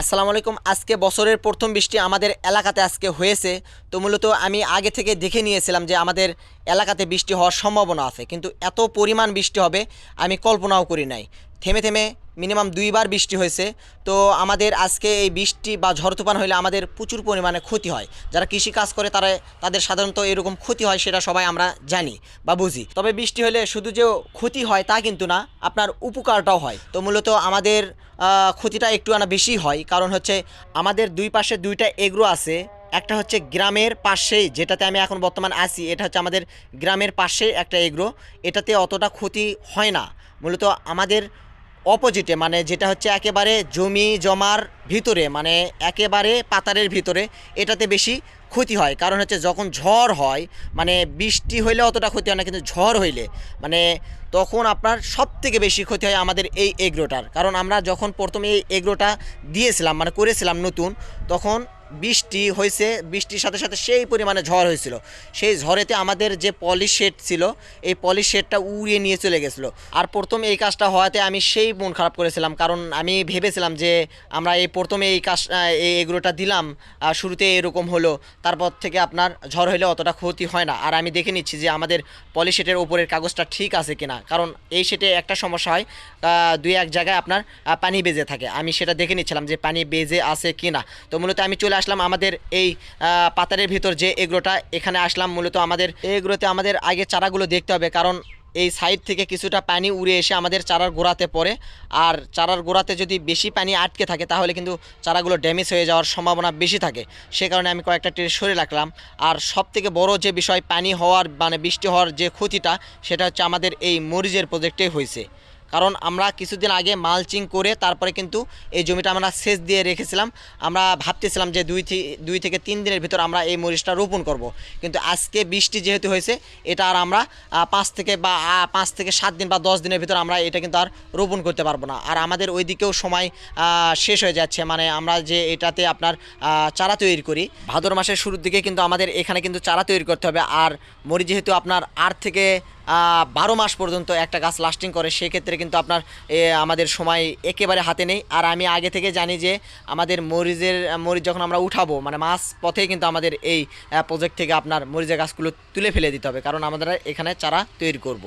আসসালামু আলাইকুম। আজকে বছরের প্রথম বৃষ্টি আমাদের এলাকাতে আজকে হয়েছে। তো মূলত আমি আগে থেকে দেখে নিয়েছিলাম যে আমাদের এলাকাতে বৃষ্টি হওয়ার সম্ভাবনা আছে। কিন্তু এত পরিমাণ বৃষ্টি হবে আমি কল্পনাও করি নাই। থেমে থেমে মিনিমাম দুইবার বৃষ্টি হয়েছে। তো আমাদের আজকে এই বৃষ্টি বা ঝড় তুফান হলে আমাদের প্রচুর পরিমাণে ক্ষতি হয়। যারা কৃষি কাজ করে তারা, তাদের সাধারণত এরকম ক্ষতি হয় সেটা সবাই আমরা জানি বা বুঝি। তবে বৃষ্টি হলে শুধু যে ক্ষতি হয় তা কিন্তু না, আপনার উপকারটাও হয়। তো মূলত আমাদের ক্ষতিটা একটু আনা বেশি হয়। কারণ হচ্ছে আমাদের দুই পাশে দুইটা এগ্রো আছে। একটা হচ্ছে গ্রামের পাশেই যেটাতে আমি এখন বর্তমান আছি, এটা হচ্ছে আমাদের গ্রামের পাশেই একটা এগ্রো। এটাতে অতটা ক্ষতি হয় না। মূলত আমাদের অপোজিটে মানে যেটা হচ্ছে একেবারে জমি জমার ভিতরে মানে একেবারে পাতারের ভিতরে, এটাতে বেশি ক্ষতি হয়। কারণ হচ্ছে যখন ঝড় হয় মানে বৃষ্টি হইলে অতটা ক্ষতি হয় না, কিন্তু ঝড় হইলে মানে তখন আপনার সব থেকে বেশি ক্ষতি হয় আমাদের এই এগ্রোটার। কারণ আমরা যখন প্রথমে এই এগ্রোটা দিয়েছিলাম মানে করেছিলাম নতুন, তখন বৃষ্টি হয়েছে, বৃষ্টির সাথে সাথে সেই পরিমাণে ঝড় হয়েছিল। সেই ঝড়েতে আমাদের যে পলিশ শেড ছিল, এই পলিশ শেডটা উড়িয়ে নিয়ে চলে গেছিল। আর প্রথম এই কাজটা হওয়াতে আমি সেই মন খারাপ করেছিলাম। কারণ আমি ভেবেছিলাম যে আমরা এই প্রথমে এই কাজ এই এগুলোটা দিলাম শুরুতে এরকম হলো। তারপর থেকে আপনার ঝড় হলে অতটা ক্ষতি হয় না। আর আমি দেখে নিচ্ছি যে আমাদের পলি শেটের ওপরের কাগজটা ঠিক আছে কিনা। কারণ এই শেটে একটা সমস্যা হয় দুই এক জায়গায় আপনার পানি বেজে থাকে। আমি সেটা দেখে নিচ্ছিলাম যে পানি বেজে আছে কিনা। তো মূলত আমি চলে আসলাম আমাদের এই পাতারের ভিতর যে এগুলোটা, এখানে আসলাম। মূলত আমাদের, এগুলোতে আমাদের আগে চারাগুলো দেখতে হবে। কারণ এই সাইড থেকে কিছুটা পানি উড়ে এসে আমাদের চারার গোড়াতে পড়ে। আর চারার গোড়াতে যদি বেশি পানি আটকে থাকে, তাহলে কিন্তু চারাগুলো ড্যামেজ হয়ে যাওয়ার সম্ভাবনা বেশি থাকে। সে কারণে আমি কয়েকটা ট্রে সরে রাখলাম। আর সব থেকে বড় যে বিষয়, পানি হওয়ার মানে বৃষ্টি হওয়ার যে ক্ষতিটা, সেটা হচ্ছে আমাদের এই মরিচের প্রজেক্টেই হয়েছে। কারণ আমরা কিছুদিন আগে মালচিং করে তারপরে কিন্তু এই জমিটা আমরা সেচ দিয়ে রেখেছিলাম। আমরা ভাবতেছিলাম যে দুই দুই থেকে তিন দিনের ভিতর আমরা এই মরিচটা রোপণ করব। কিন্তু আজকে বৃষ্টি যেহেতু হয়েছে, এটা আর আমরা পাঁচ থেকে বা পাঁচ থেকে সাত দিন বা দশ দিনের ভিতর আমরা এটা কিন্তু আর রোপণ করতে পারব না। আর আমাদের ওই দিকেও সময় শেষ হয়ে যাচ্ছে। মানে আমরা যে এটাতে আপনার চারা তৈরি করি, ভাদর মাসের শুরুর দিকে কিন্তু আমাদের এখানে কিন্তু চারা তৈরি করতে হবে। আর মরিচ যেহেতু আপনার আট থেকে বারো মাস পর্যন্ত একটা গাছ লাস্টিং করে, সেক্ষেত্রে কিন্তু আপনার আমাদের সময় একেবারে হাতে নেই। আর আমি আগে থেকে জানি যে, আমাদের মরিচের, মরিচ যখন আমরা উঠাবো মানে মাছ পথেই কিন্তু আমাদের এই প্রজেক্ট থেকে আপনার মরিচের গাছগুলো তুলে ফেলে দিতে হবে। কারণ আমাদের এখানে চারা তৈরি করব।